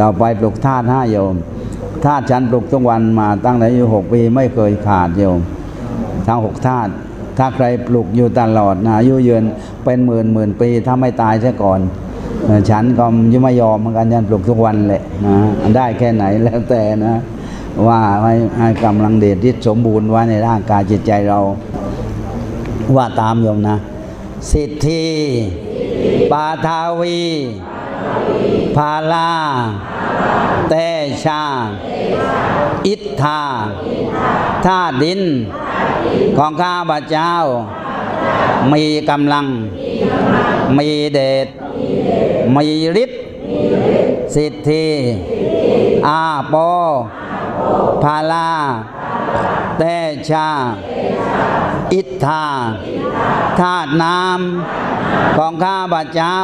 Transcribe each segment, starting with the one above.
ต่อไปปลุกธาตุห้าโยมธาตุฉันปลุกทุกวันมาตั้งแต่อายุหกปีไม่เคยขาดโยม ทั้งหกธาตุถ้าใครปลุกอยู่ตลอดนะอายุยืนเป็นหมื่นหมื่นปีถ้าไม่ตายซะก่อนฉันก็ยังไม่ยอมเหมือนกันฉันปลุกทุกวันแหละนะได้แค่ไหนแล้วแต่นะ ว่าให้ให้กำลังเดชที่สมบูรณ์ไว้ในร่างกายจิตใจเราว่าตามโยมนะ สิทธิปาทาวี พาลา เตชา อิทธาธาดิน ของข้าพเจ้า มีกำลัง มีเดช มีฤทธิ์ สิทธิ อาโปพาลา เตชา อิทธาธาตุน้ำของข้าพเจ้า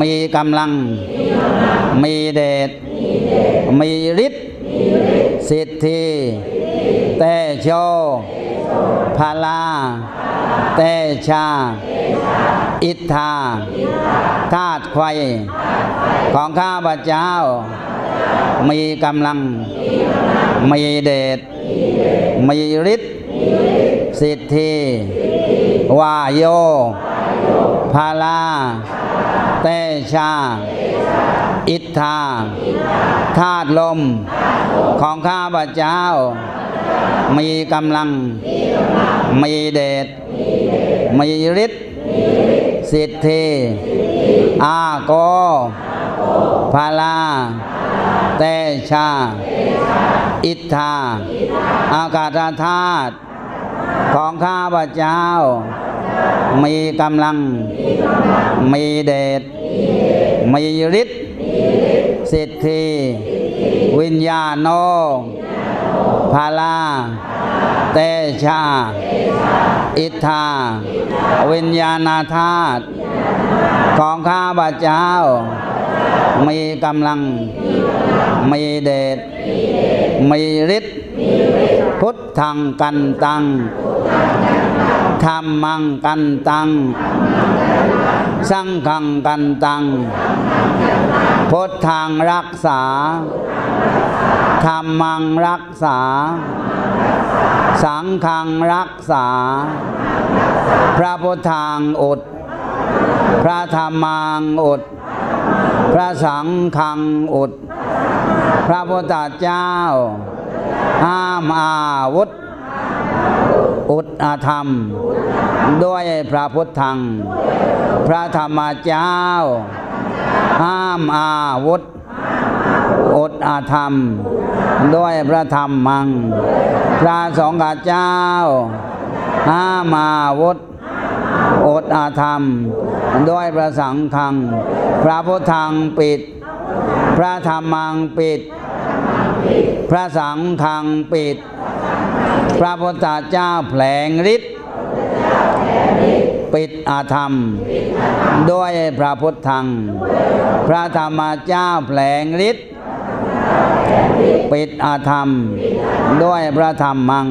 มีกำลัง มีเดช มีฤทธิ์สิทธิเตโชพาลา เตชา อิทธาธาตุไฟของข้าพเจ้า มีกำลัง มีเดช มีฤทธิ์สิทธิวาโยพาลา เตชา อิทธา ธาตุลม ของข้าพเจ้า มีกำลัง มีเดช มีฤทธิ์ สิทธิ อาโก พาลา เตชา อิทธา อากาศธาตุของข้าพเจ้า มีกำลัง มีเดช มีฤทธิ์สิทธิ วิญญาโนพาลา เตชา อิทธา วิญญาณธาตุของข้าพเจ้า มีกำลัง มีเดช มีฤทธิ์ พุทธังกันตัง ธรรมังกันตัง สังฆังกันตัง พุทธังรักษา ธรรมังรักษา สังฆังรักษา พระพุทธังอด พระธรรมังอด พระสังฆังอุด พระพุทธเจ้า ห้ามอาวุธ อุดอาธรรม ด้วยพระพุทธัง พระธรรมเจ้า ห้ามอาวุธ อุดอาธรรม ด้วยพระธรรมมัง พระสงฆ์เจ้า ห้ามอาวุธ อดอาธรรม ด้วยพระสังฆัง พระพุทธังปิด พระธรรมังปิด พระสังฆังปิด พระพุทธเจ้าแผลงฤทธิ์ปิดอาธรรม ด้วยพระพุทธัง พระธรรมเจ้าแผลงฤทธิ์ปิดอาธรรม ด้วยพระธรรมมัง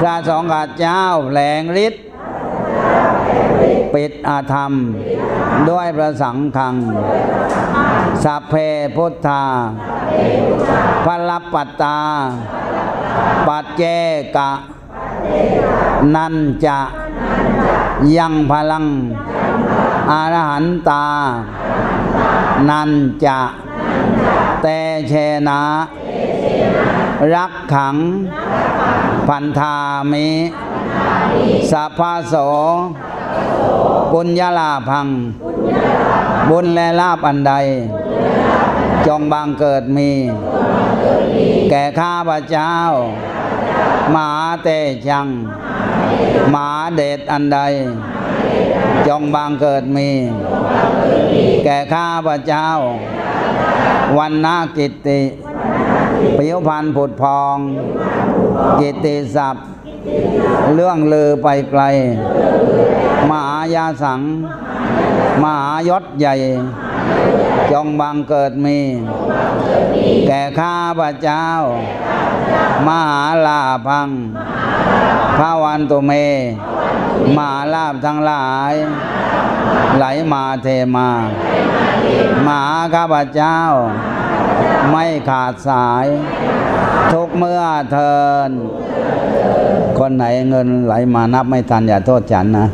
พระสองฆ์เจ้าแผลงฤทธิ์ ปิดอาธรรม ด้วยพระสังฆัง สัพเพพุทธาพลปัตตา ปัจเจกะ นันจะยังพลังอรหันตา นันจะเตเชนะ รักขัง พันธามิสัพพะโส ปุญญาลาพัง บุญและลาบอันใด จงบังเกิดมี แก่ข้าพเจ้า มหาเตจัง มหาเดชอันใด จงบังเกิดมี แก่ข้าพเจ้า วันนากิตติปิวพันธ์ผุดพอง กิตติศัพท์ เรื่องลือไปไกล มหายาสัง มหายศใหญ่ จงบังเกิดมี แก่ข้าพเจ้า มหาลาพังพระวันตุเม มหาลาบทั้งหลาย ไหลมาเทมามาหาข้าพเจ้า ไม่ขาดสาย ทุกเมื่อเทินคนไหนเงินไหลมานับไม่ทันอย่าโทษฉันนะ